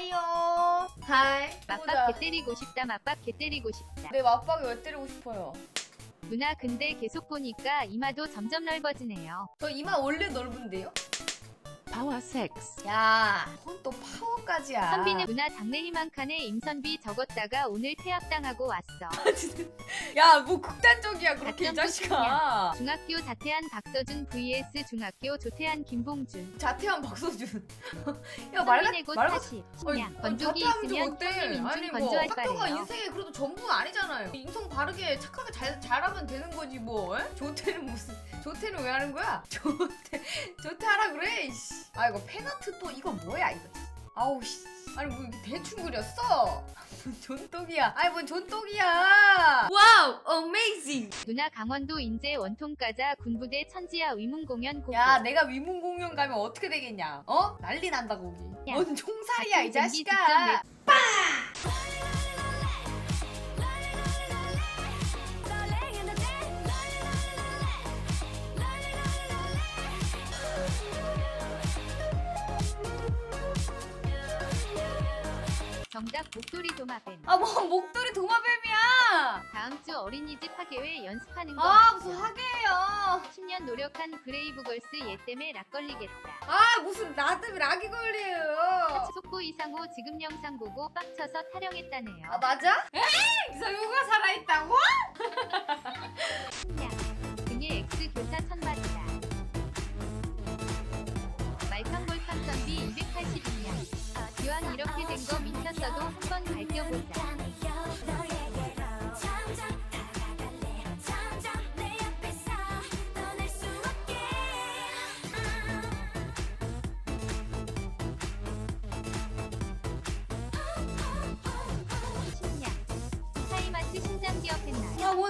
하이요. 하이. 맞박 개 때리고 싶다 맞박 개 때리고 싶다 내 맞박이 왜 때리고 싶어요? 누나 근데 계속 보니까 이마도 점점 넓어지네요 저 이마 원래 넓은데요? 파워 섹스. 야, 그건 또 파워까지야. 선비는 누나 장래 희망칸에 임선비 적었다가 오늘 퇴학당하고 왔어 야, 뭐 극단적이야 그렇게 이 자식아. 중학교 자퇴한 박서준 vs 중학교 조퇴한 김봉준 자퇴한 박서준. 야, 선비내고 말가. 사십 신냥 건조기 자퇴하면 좀 있으면 어때? 형님 인중 아니 뭐 건조할 학교가 인생의 그래도 전부는 아니잖아요. 인성 바르게 착하게 잘 잘하면 되는 거지 뭐. 에? 조퇴는 무슨 조퇴는 왜 하는 거야? 조퇴 조퇴하라 그래. 이씨. 아 이거 팬아트 또 이거 뭐야 이거. 아우 씨. 아니 뭐 이렇게 대충 그렸어? 존똑이야. 아니 뭔 존똑이야. 와우, 어메이징. 누나 강원도 인제 원통가자 군부대 천지야 위문공연 고고 야, 내가 위문 공연 가면 어떻게 되겠냐? 어? 난리 난다 거기. 야, 뭔 총살이야 이 자식아. 직 정답 목도리 도마뱀 아, 뭐 목도리 도마뱀이야. 다음 주 어린이집 하계회 연습하는 거 아, 맞죠? 무슨 하게예요. 10년 노력한 브레이브걸스 얘 때문에 락 걸리겠다 아, 무슨 나 때문에 락이 걸려요. 속보 이상호 지금 영상 보고 빡쳐서 타령했다네요 아, 맞아? 에이,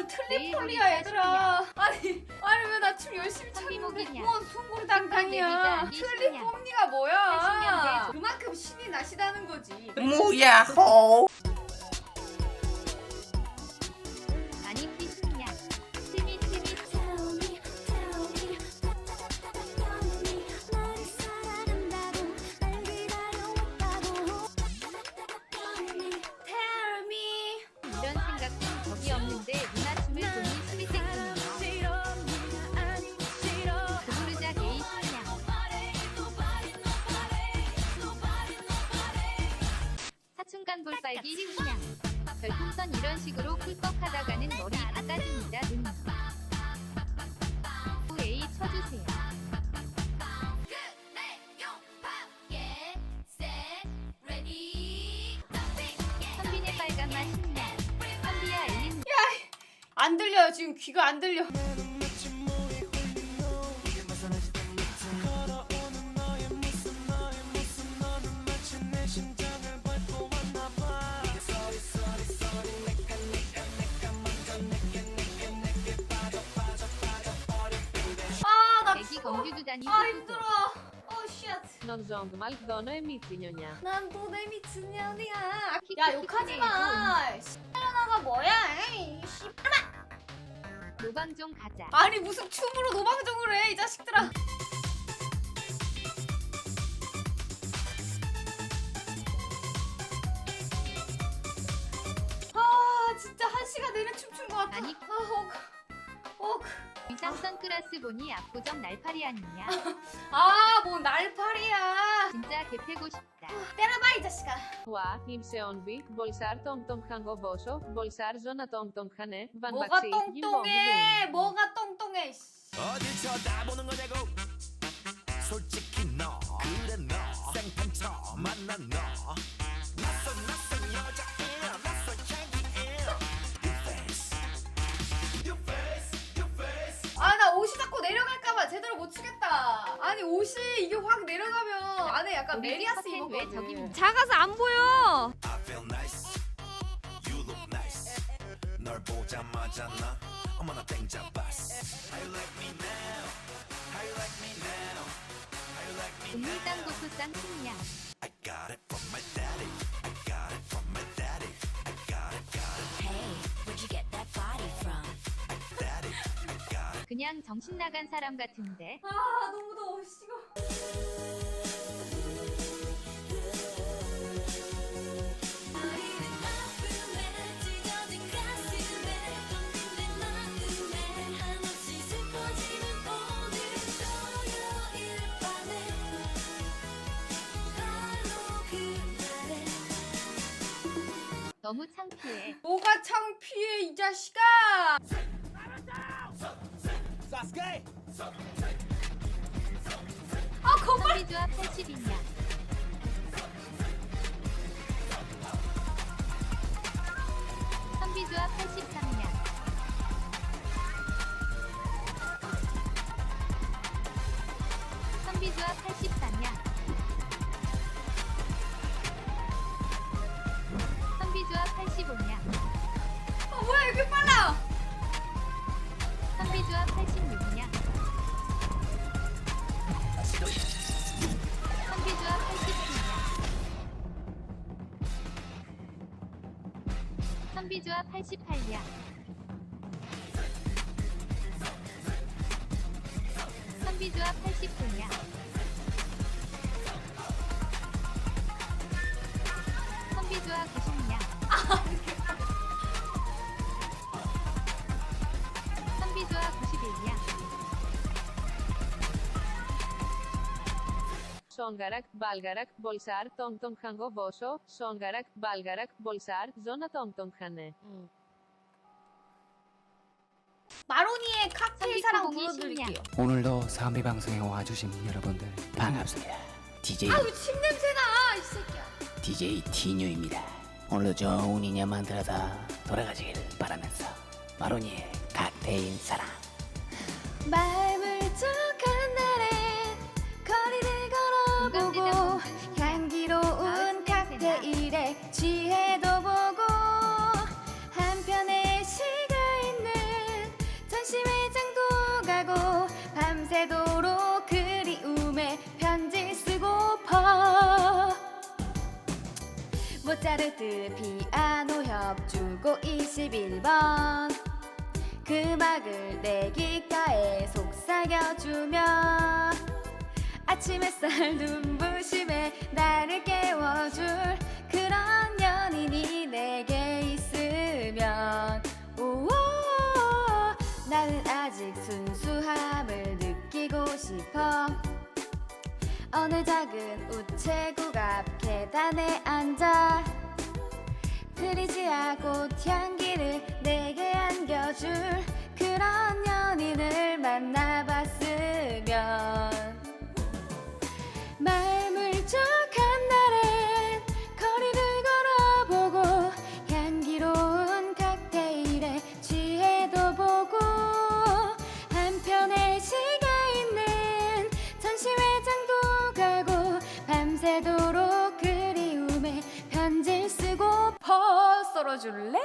뭔 틀리폴리야, 얘들아. 아니, 아니, 왜 나 춤 열심히 췄는데. 선비목이냐? 뭔이 틀리폴리가 뭐야. 80년대 그만큼 신이 나시다는 거지. 무야호. 볼빨기? 신냥 별풍선 이런 식으로 꿀꺽하다가는 머리 다 까집니다. 누님 A 쳐주세요. 선빈의 빨간 맛 신냥 선비야 엘린 안 들려요. 지금 귀가 안 들려. 공주두단이 아, 힘들어. Non mal dono e mi pignogna. 난또내 미친 년이야. 야, 욕하지 마. 씨발년아가 뭐야? 에이, 씨. 노방종 가자 아니 무슨 춤으로 노방 선글라스 보니 압구정 날파리 아니냐 아, 뭐 날파리야. 진짜 개 패고 싶다 때려봐 이 자식아. Tong tong hango boso, bolsar zona tong tong hane, van 뭐가 똥똥해? 뭐가 똥똥해? 씨. 어딜 쳐다보는 거냐고 솔직히 너 그래 너 생판처 만난 너 아니, 옷이 이게 확 내려가면 안에 약간 메리아스 입었거든. 저기 못 작아서 안 보여. I feel nice You look nice 널 보자마자 나 어머나 땡잡았어 How you like me now How you like me now How you like me now 국물땅 고추쌈 신냥 I got it from my daddy. I got it from my daddy. I got it, got it, Hey, where'd you get that body from? daddy. I got it. 그냥 정신 나간 사람 같은데 아, 너무 더워, 너무 창피해. 뭐가 창피해 이 자식아 아 거봐 선비주와 80이냐? 선비주와 88냐? 선비주와 89냐? Songarak, Balgarak, Bolsar, Hango Boso, Songarak, Balgarak, Bolsar, Zona Tong Hane. 마로니의 칵테일 사랑 선비코공이 불러드릴게요 오늘도 삼비 방송에 와주신 여러분들 반갑습니다. DJ 아유 침 냄새나 이 새끼야 DJ 티뉴입니다. 오늘도 좋은 인연 만들어서 돌아가시길 바라면서 마로니의 칵테일 사랑. 말 모차르트 피아노 협주고 21번. 그 음악을 내 귓가에 속삭여주며 아침 햇살 눈부심에 나를 깨워줄 그런 연인이 내게 있으면. 오 나는 아직 순수함을 느끼고 싶어 어느 작은 우체국 앞 계단에 앉아 프리지아 꽃향 썰어줄래?